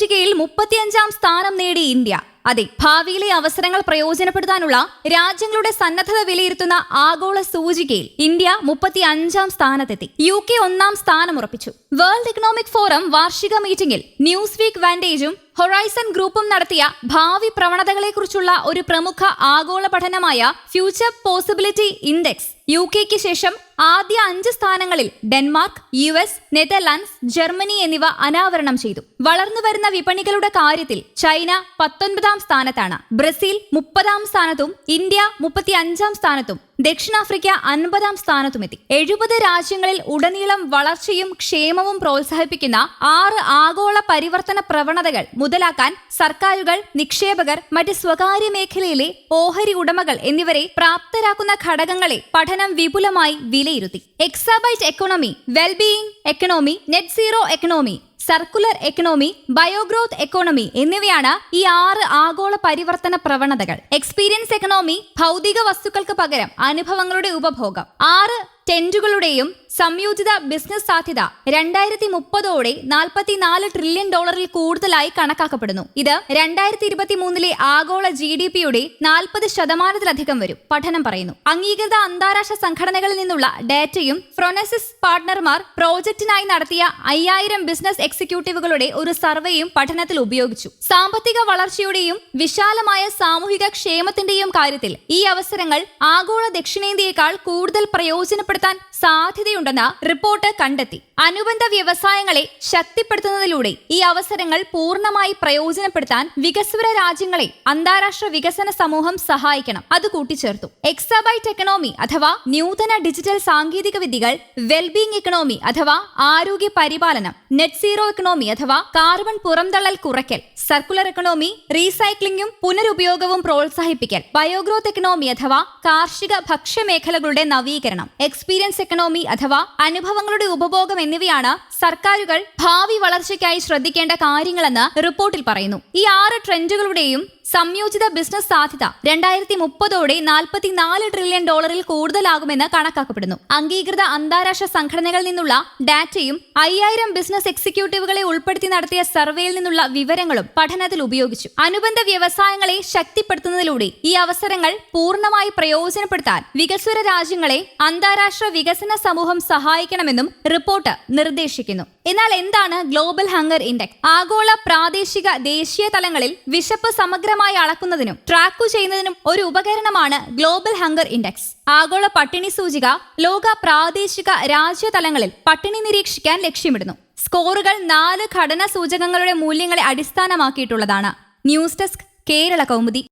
സൂചികയിൽ മുപ്പത്തിയഞ്ചാം സ്ഥാനം നേടി ഇന്ത്യ. അതെ ഭാവിയിലെ അവസരങ്ങൾ പ്രയോജനപ്പെടുത്താനുള്ള രാജ്യങ്ങളുടെ സന്നദ്ധത വിലയിരുത്തുന്ന ആഗോള സൂചികയിൽ ഇന്ത്യ മുപ്പത്തി അഞ്ചാം സ്ഥാനത്തെത്തി. യു കെ ഒന്നാം സ്ഥാനം ഉറപ്പിച്ചു വേൾഡ് ഇക്കണോമിക് ഫോറം വാർഷിക മീറ്റിംഗിൽ ന്യൂസ് വീക്ക് വാൻഡേജും ഹൊറൈസൺ ഗ്രൂപ്പും നടത്തിയ ഭാവി പ്രവണതകളെക്കുറിച്ചുള്ള ഒരു പ്രമുഖ ആഗോള പഠനമായ ഫ്യൂച്ചർ പോസിബിലിറ്റി ഇൻഡെക്സ് യു കെക്ക് ശേഷം ആദ്യ അഞ്ച് സ്ഥാനങ്ങളിൽ Denmark U S Netherlands Germany എന്നിവ അനാവരണം ചെയ്തു. വളർന്നുവരുന്ന വിപണികളുടെ കാര്യത്തിൽ ചൈന പത്തൊൻപതാം സ്ഥാനത്താണ്. ബ്രസീൽ മുപ്പതാം സ്ഥാനത്തും ഇന്ത്യ മുപ്പത്തി അഞ്ചാം സ്ഥാനത്തും. ദക്ഷിണാഫ്രിക്ക അൻപതാം സ്ഥാനത്തുമെത്തി. എഴുപത് രാജ്യങ്ങളിൽ ഉടനീളം വളർച്ചയും ക്ഷേമവും പ്രോത്സാഹിപ്പിക്കുന്ന ആറ് ആഗോള പരിവർത്തന പ്രവണതകൾ മുതലാക്കാൻ സർക്കാരുകൾ നിക്ഷേപകർ മറ്റ് സ്വകാര്യ മേഖലയിലെ ഓഹരി ഉടമകൾ എന്നിവരെ പ്രാപ്തരാക്കുന്ന ഘടകങ്ങളെ പഠനം വിപുലമായി വിലയിരുത്തി. Exabyte economy wellbeing economy net zero economy circular economy biogrowth economy എന്നിവയാണ് ഈ ആറ് ആഗോള പരിവർത്തന പ്രവണതകൾ. എക്സ്പീരിയൻസ് എക്കണോമി ഭൗതിക വസ്തുക്കൾക്ക് പകരം അനുഭവങ്ങളുടെ ഉപഭോഗം. ആറ് ടെന്റുകളുടെയും സംയോജിത ബിസിനസ് സാധ്യത രണ്ടായിരത്തി മുപ്പതോടെ നാൽപ്പത്തിനാല് ട്രില്യൺ ഡോളറിൽ കൂടുതലായി കണക്കാക്കപ്പെടുന്നു. ഇത് രണ്ടായിരത്തി ഇരുപത്തി മൂന്നിലെ ആഗോള ജി ഡി പിയുടെ നാൽപ്പത് ശതമാനത്തിലധികം വരും പഠനം പറയുന്നു. അംഗീകൃത അന്താരാഷ്ട്ര സംഘടനകളിൽ നിന്നുള്ള ഡാറ്റയും ഫ്രോനസിസ് പാർട്ട്ണർമാർ പ്രോജക്റ്റിനായി നടത്തിയ അയ്യായിരം ബിസിനസ് എക്സിക്യൂട്ടീവുകളുടെ ഒരു സർവേയും പഠനത്തിൽ ഉപയോഗിച്ചു. സാമ്പത്തിക വളർച്ചയുടെയും വിശാലമായ സാമൂഹിക ക്ഷേമത്തിന്റെയും കാര്യത്തിൽ ഈ അവസരങ്ങൾ ആഗോള ദക്ഷിണേന്ത്യയേക്കാൾ കൂടുതൽ പ്രയോജനപ്പെടുത്താൻ സാധ്യതയുണ്ടെന്ന് റിപ്പോർട്ട് കണ്ടെത്തി. അനുബന്ധ വ്യവസായങ്ങളെ ശക്തിപ്പെടുത്തുന്നതിലൂടെ ഈ അവസരങ്ങൾ പൂർണമായി പ്രയോജനപ്പെടുത്താൻ വികസ്വര രാജ്യങ്ങളെ അന്താരാഷ്ട്ര വികസന സമൂഹം സഹായിക്കണം. അത് കൂട്ടിച്ചേർത്തു. എക്സാബൈറ്റ് എക്കണോമി അഥവാ നൂതന ഡിജിറ്റൽ സാങ്കേതിക വിദ്യകൾ വെൽബീങ് എക്കണോമി അഥവാ ആരോഗ്യ പരിപാലനം നെറ്റ് സീറോ എക്കണോമി അഥവാ കാർബൺ പുറംതള്ളൽ കുറയ്ക്കൽ സർക്കുലർ എക്കണോമി റീസൈക്ലിംഗും പുനരുപയോഗവും പ്രോത്സാഹിപ്പിക്കൽ ബയോഗ്രോത്ത് എക്കണോമി അഥവാ കാർഷിക ഭക്ഷ്യമേഖലകളുടെ നവീകരണം എക്സ്പീരിയൻസ് എക്കണോമി അഥവാ അനുഭവങ്ങളുടെ ഉപഭോഗം എന്നിവയാണ് സർക്കാരുകൾ ഭാവി വളർച്ചയ്ക്കായി ശ്രദ്ധിക്കേണ്ട കാര്യങ്ങളെന്ന് റിപ്പോർട്ടിൽ പറയുന്നു. ഈ ആറ് ട്രെൻഡുകളുടെയും സംയോജിത ബിസിനസ് സാധ്യത രണ്ടായിരത്തി മുപ്പതോടെ നാൽപ്പത്തിനാല് ട്രില്യൺ ഡോളറിൽ കൂടുതലാകുമെന്ന് കണക്കാക്കപ്പെടുന്നു. അംഗീകൃത അന്താരാഷ്ട്ര സംഘടനകളിൽ നിന്നുള്ള ഡാറ്റയും അയ്യായിരം ബിസിനസ് എക്സിക്യൂട്ടീവുകളെ ഉൾപ്പെടുത്തി നടത്തിയ സർവേയിൽ നിന്നുള്ള വിവരങ്ങളും പഠനത്തിൽ ഉപയോഗിച്ചു. അനുബന്ധ വ്യവസായങ്ങളെ ശക്തിപ്പെടുത്തുന്നതിലൂടെ ഈ അവസരങ്ങൾ പൂർണമായി പ്രയോജനപ്പെടുത്താൻ വികസ്വര രാജ്യങ്ങളെ അന്താരാഷ്ട്ര വികസന സമൂഹം സഹായിക്കണമെന്നും റിപ്പോർട്ട് നിർദ്ദേശിക്കുന്നു. എന്നാൽ എന്താണ് ഗ്ലോബൽ ഹങ്കർ ഇൻഡെക്സ്? ആഗോള പ്രാദേശിക ദേശീയ തലങ്ങളിൽ വിശപ്പ് സമഗ്രമായി അളക്കുന്നതിനും ട്രാക്കു ചെയ്യുന്നതിനും ഒരു ഉപകരണമാണ് ഗ്ലോബൽ ഹങ്കർ ഇൻഡെക്സ്. ആഗോള പട്ടിണി സൂചിക ലോക പ്രാദേശിക രാജ്യ തലങ്ങളിൽ പട്ടിണി നിരീക്ഷിക്കാൻ ലക്ഷ്യമിടുന്നു. സ്കോറുകൾ നാല് ഘടന സൂചകങ്ങളുടെ മൂല്യങ്ങളെ അടിസ്ഥാനമാക്കിയിട്ടുള്ളതാണ്. News desk Kerala Kaumudi.